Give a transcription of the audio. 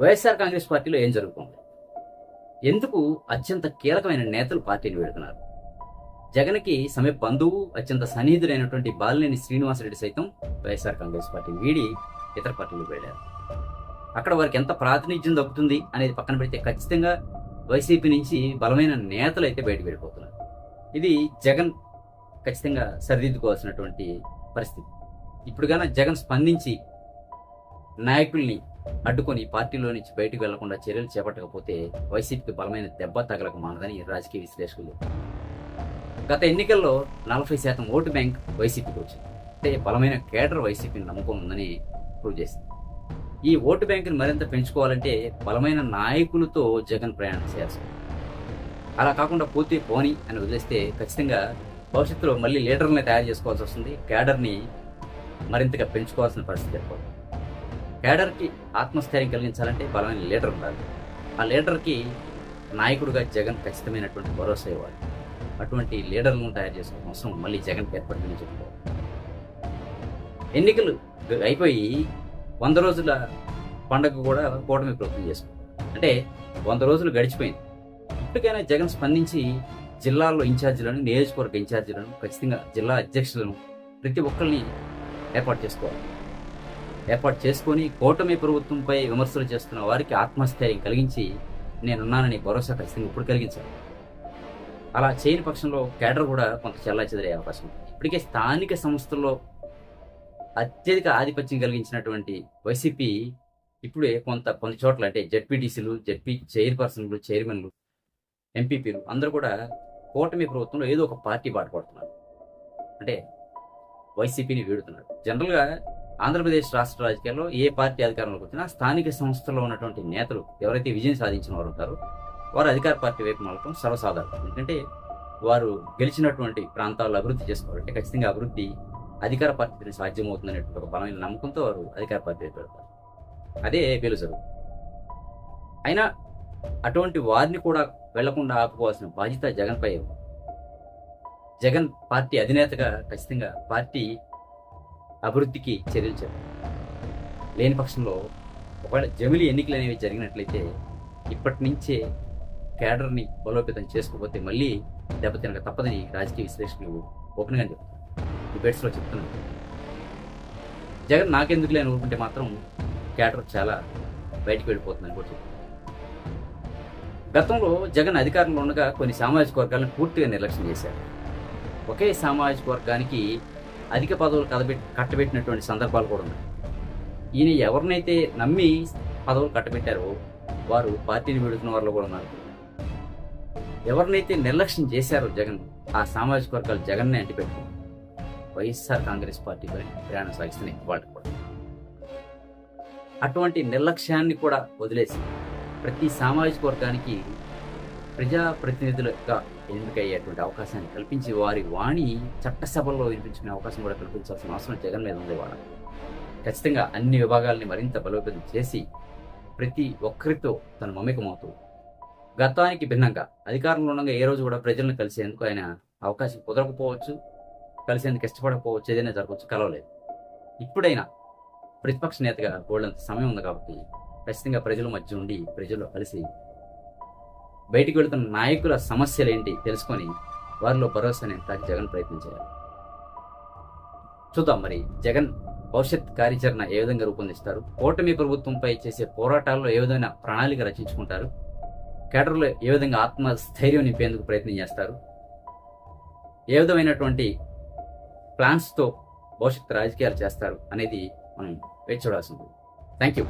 వైఎస్ఆర్ కాంగ్రెస్ పార్టీలో ఏం జరుగుతుంది? ఎందుకు అత్యంత కీలకమైన నేతలు పార్టీని వెడుతున్నారు? జగన్కి సమయ బంధువు అత్యంత సన్నిహితుడైనటువంటి బాలినేని శ్రీనివాసరెడ్డి సైతం వైఎస్ఆర్ కాంగ్రెస్ పార్టీ వీడి ఇతర పార్టీలకు వెళ్ళారు అక్కడ వారికి ఎంత ప్రాతినిధ్యం దక్కుతుంది అనేది పక్కన పెడితే ఖచ్చితంగా వైసీపీ నుంచి బలమైన నేతలు అయితే బయటకు వెళ్ళిపోతున్నారు. ఇది జగన్ ఖచ్చితంగా సరిదిద్దుకోవాల్సినటువంటి పరిస్థితి. ఇప్పుడుగాన జగన్ స్పందించి నాయకుల్ని అడ్డుకొని పార్టీలో నుంచి బయటకు వెళ్ళకుండా చర్యలు చేపట్టకపోతే వైసీపీకి బలమైన దెబ్బ తగలకు మానదని రాజకీయ విశ్లేషకులు. గత ఎన్నికల్లో నలభై శాతం ఓటు బ్యాంక్ వైసీపీకి వచ్చింది. అంటే బలమైన కేడర్ వైసీపీని నమ్మకం ఉందని ప్రూవ్ చేసింది. ఈ ఓటు బ్యాంకుని మరింత పెంచుకోవాలంటే బలమైన నాయకులతో జగన్ ప్రయాణం చేయాల్సి అలా కాకుండా పూర్తి పోని అని వదిలేస్తే ఖచ్చితంగా భవిష్యత్తులో మళ్ళీ లీడర్ని తయారు చేసుకోవాల్సి వస్తుంది. కేడర్ని మరింతగా పెంచుకోవాల్సిన పరిస్థితి ఏర్పడుతుంది. కేడర్కి ఆత్మస్థైర్యం కలిగించాలంటే బలమైన లీడర్ ఉండాలి. ఆ లీడర్కి నాయకుడిగా జగన్ ఖచ్చితమైనటువంటి భరోసా ఇవ్వాలి. అటువంటి లీడర్లను తయారు చేసే అవసరం మళ్ళీ జగన్కి ఏర్పడిందని చెప్పుకోవాలి. ఎన్నికలు అయిపోయి వంద రోజుల పండగ కూడా కూటమి ప్రభుత్వం చేసుకుంది. అంటే వంద రోజులు గడిచిపోయింది. ఇప్పటికైనా జగన్ స్పందించి జిల్లాల్లో ఇన్ఛార్జీలను నియోజకవర్గ ఇన్ఛార్జీలను ఖచ్చితంగా జిల్లా అధ్యక్షులను ప్రతి ఒక్కరిని ఏర్పాటు చేసుకోవాలి. ఏర్పాటు చేసుకొని కూటమి ప్రభుత్వంపై విమర్శలు చేస్తున్న వారికి ఆత్మస్థైర్యం కలిగించి నేనున్నానని భరోసా ఖచ్చితంగా ఇప్పుడు కలిగించాలి. అలా చేయని పక్షంలో కేడర్ కూడా కొంత చెల్లా చెదిరే అవకాశం ఉంది. ఇప్పటికే స్థానిక సంస్థల్లో అత్యధిక ఆధిపత్యం కలిగించినటువంటి వైసీపీ ఇప్పుడే కొంత కొన్ని చోట్ల అంటే జడ్పీటీసీలు జడ్పీ చైర్పర్సన్లు చైర్మన్లు ఎంపీపీలు అందరూ కూడా కూటమి ప్రభుత్వంలో ఏదో ఒక పార్టీ బాటపడుతున్నారు. అంటే వైసీపీని వీడుతున్నారు. జనరల్గా ఆంధ్రప్రదేశ్ రాష్ట్ర రాజకీయాల్లో ఏ పార్టీ అధికారంలోకి వచ్చినా స్థానిక సంస్థల్లో ఉన్నటువంటి నేతలు ఎవరైతే విజయం సాధించిన వారు ఉంటారో వారు అధికార పార్టీ వైపు మలకం సర్వసాధారణం. ఎందుకంటే వారు గెలిచినటువంటి ప్రాంతాల్లో అభివృద్ధి చేసుకోవాలంటే ఖచ్చితంగా అభివృద్ధి అధికార పార్టీ సాధ్యమవుతుందనేటువంటి ఒక బలమైన నమ్మకంతో వారు అధికార పార్టీ వైపు అదే వెలుసరు అయినా అటువంటి వారిని కూడా వెళ్ళకుండా ఆపుకోవాల్సిన బాధ్యత జగన్పై జగన్ పార్టీ అధినేతగా ఖచ్చితంగా పార్టీ అభివృద్ధికి చర్యలు చేపట్టాలి లేని పక్షంలో ఒకవేళ జమిలి ఎన్నికలు అనేవి జరిగినట్లయితే ఇప్పటి నుంచే కేడర్ని బలోపేతం చేసుకోకపోతే మళ్ళీ దెబ్బతినక తప్పదని రాజకీయ విశ్లేషకులు ఓపెన్గా చెప్తున్నారు. డిబేట్స్లో చెప్తున్నారు. జగన్ నాకెందుకు లేని ఊరుకుంటే మాత్రం కేడర్ చాలా బయటికి వెళ్ళిపోతుందని కూడా చెప్తున్నారు. గతంలో జగన్ అధికారంలో ఉండగా కొన్ని సామాజిక వర్గాలను పూర్తిగా నిర్లక్ష్యం చేశారు. ఒకే సామాజిక వర్గానికి అధిక పదవులు కదబెట్టి కట్టబెట్టినటువంటి సందర్భాలు కూడా ఉన్నాయి. ఈయన ఎవరినైతే నమ్మి పదవులు కట్టబెట్టారో వారు పార్టీని విడుతున్న వాళ్ళు కూడా ఉన్నారు. ఎవరినైతే నిర్లక్ష్యం చేశారో జగన్ ఆ సామాజిక వర్గాలు జగన్నే అంటిపెట్టు వైఎస్ఆర్ కాంగ్రెస్ పార్టీ పైన ప్రయాణం సాగిస్తున్నాయి వాళ్ళు కూడా. అటువంటి నిర్లక్ష్యాన్ని కూడా వదిలేసి ప్రతి సామాజిక వర్గానికి ప్రజాప్రతినిధులుగా ఎన్నికయ్యేటువంటి అవకాశాన్ని కల్పించి వారి వాణి చట్టసభల్లో వినిపించుకునే అవకాశం కూడా కల్పించాల్సిన అవసరం జగన్ మీద ఉంది వాళ్ళ. ఖచ్చితంగా అన్ని విభాగాల్ని మరింత బలోపేతం చేసి ప్రతి ఒక్కరితో తన మమేకమవుతూ గతానికి భిన్నంగా అధికారంలో ఉండగా ఏ రోజు కూడా ప్రజలను కలిసేందుకు ఆయన అవకాశం కుదరకపోవచ్చు కలిసేందుకు ఇష్టపడకపోవచ్చు ఏదైనా జరగవచ్చు కలవలేదు. ఇప్పుడైనా ప్రతిపక్ష నేతగా కోళ్ళంత సమయం ఉంది కాబట్టి ఖచ్చితంగా ప్రజల మధ్య ఉండి ప్రజల్లో కలిసి బయటికి వెళుతున్న నాయకుల సమస్యలు ఏంటి తెలుసుకొని వారిలో భరోసా నింపడానికి జగన్ ప్రయత్నం చేయాలి. చూద్దాం మరి జగన్ భవిష్యత్ కార్యాచరణ ఏ విధంగా రూపొందిస్తారు? కూటమి ప్రభుత్వంపై చేసే పోరాటాల్లో ఏ విధమైన ప్రణాళిక రచించుకుంటారు? కేటర్లో ఏ విధంగా ఆత్మస్థైర్యం నింపేందుకు ప్రయత్నం చేస్తారు? ఏ విధమైనటువంటి ప్లాన్స్తో భవిష్యత్ రాజకీయాలు చేస్తారు అనేది మనం వేచి చూడాల్సింది ఉంటుంది. Thank you